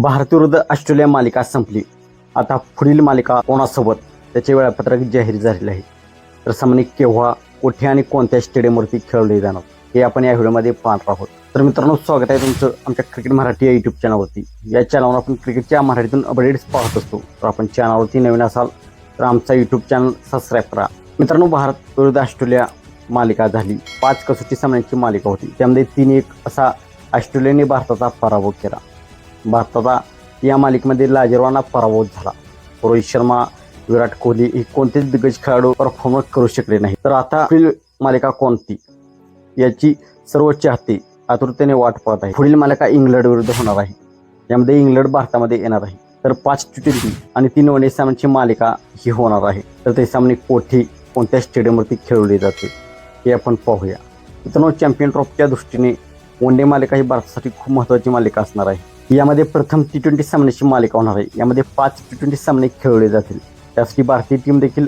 भारत विरुद्ध ऑस्ट्रेलिया मालिका संपली. आता पुढील मालिका कोणासोबत? त्याचे वेळापत्रक जाहीर झालेले आहे. तर सामने केव्हा कुठे आणि कोणत्या स्टेडियमवरती खेळवले जाणार? हे आपण या व्हिडिओमध्ये पाहणार आहोत. तर मित्रांनो स्वागत आहे तुमचं आमच्या क्रिकेट मराठी या युट्यूब चॅनलवरती या चॅनलवर आपण क्रिकेटच्या मराठीतून अपडेट्स पाहत असतो. तर आपण चॅनलवरती नवीन असाल तर आमचा युट्यूब चॅनल सबस्क्राईब करा. मित्रांनो भारत विरुद्ध ऑस्ट्रेलिया मालिका झाली. पाच कसोटी सामन्यांची मालिका होती. त्यामध्ये तीन एक असा ऑस्ट्रेलियाने भारताचा पराभव केला. भारताचा या मालिकेमध्ये लाजरवाना पराभव झाला. रोहित शर्मा विराट कोहली हे कोणतेच दिग्गज खेळाडू परफॉर्मन्स करू शकले नाही. तर आता पुढील मालिका कोणती? याची सर्व चाहते आतुरतेने वाट पाहत आहे. पुढील मालिका इंग्लंड विरुद्ध होणार आहे. यामध्ये इंग्लंड भारतामध्ये येणार आहे. तर पाच टी ट्वेंटी आणि तीन वन डे सामन्याची मालिका ही होणार आहे. तर ते सामने कोठे कोणत्या स्टेडियमवरती खेळवले जाते हे आपण पाहूया. मित्रांनो चॅम्पियन ट्रॉफीच्या दृष्टीने वन डे मालिका ही भारतासाठी खूप महत्त्वाची मालिका असणार आहे. यामध्ये प्रथम टी ट्वेंटी सामन्याची मालिका होणार आहे. यामध्ये पाच टी ट्वेंटी सामने खेळवले जातील. त्यासाठी भारतीय टीम देखील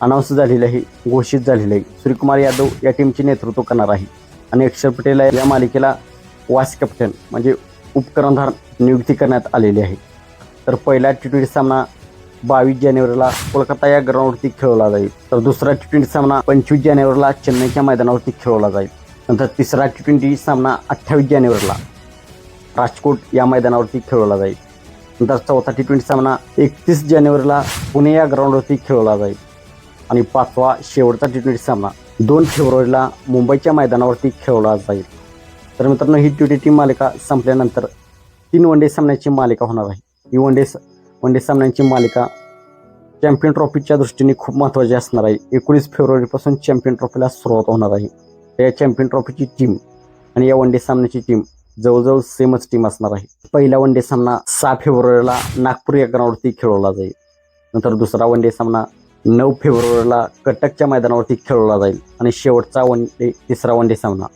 अनाऊन्स झालेली आहे घोषित झालेली आहे. सूर्यकुमार यादव या टीमचे नेतृत्व करणार आहे. आणि अक्षर पटेल या मालिकेला वाईस कॅप्टन म्हणजे उपकरणधार नियुक्ती करण्यात आलेली आहे. तर पहिला टी ट्वेंटी सामना बावीस जानेवारीला कोलकाता या ग्राउंडवरती खेळवला जाईल. तर दुसरा टी ट्वेंटी सामना पंचवीस जानेवारीला चेन्नईच्या मैदानावरती खेळवला जाईल. नंतर तिसरा टी ट्वेंटी सामना अठ्ठावीस जानेवारीला राजकोट या मैदानावरती खेळवला जाईल. नंतर चौथा टी ट्वेंटी सामना एकतीस जानेवारीला पुणे या ग्राउंडवरती खेळवला जाईल. आणि पाचवा शेवटचा टी ट्वेंटी सामना दोन फेब्रुवारीला मुंबईच्या मैदानावरती खेळवला जाईल. तर मित्रांनो ही टी ट्वेंटी मालिका संपल्यानंतर तीन वन डे सामन्याची मालिका होणार आहे. ही वन डे वन डे सामन्यांची मालिका चॅम्पियन ट्रॉफीच्या दृष्टीने खूप महत्त्वाची असणार आहे. एकोणीस फेब्रुवारीपासून चॅम्पियन ट्रॉफीला सुरुवात होणार आहे. या चॅम्पियन ट्रॉफीची टीम आणि या वन डे सामन्याची टीम जवळजवळ सेमच टीम असणार आहे. पहिला वन डे सामना सहा फेब्रुवारीला नागपूर या ग्राउंडवरती खेळवला जाईल. नंतर दुसरा वन डे सामना नऊ फेब्रुवारीला कटकच्या मैदानावरती खेळवला जाईल. आणि शेवटचा वन डे तिसरा वन डे सामना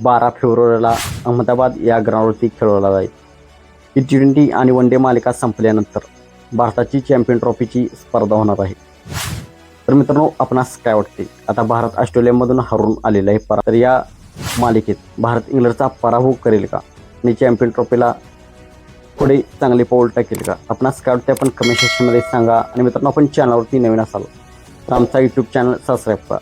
बारा फेब्रुवारीला अहमदाबाद या ग्राउंडवरती खेळवला जाईल. टी ट्वेंटी आणि वन डे मालिका संपल्यानंतर भारताची चॅम्पियन ट्रॉफीची स्पर्धा होणार आहे. तर मित्रांनो आपणास काय वाटते? आता भारत ऑस्ट्रेलियामधून हरून आलेला आहे तर या मालिकेत भारत इंग्लंडचा पराभव करेल का? आणि चॅम्पियन ट्रॉफीला पुढे चांगले पाऊल टाकेल का? आपणास काय वाटते आपण कमेंट सेक्शनमध्ये सांगा. आणि मित्रांनो आपण चॅनलवरती नवीन असाल तर आमचा यूट्यूब चॅनल सबस्क्राईब करा.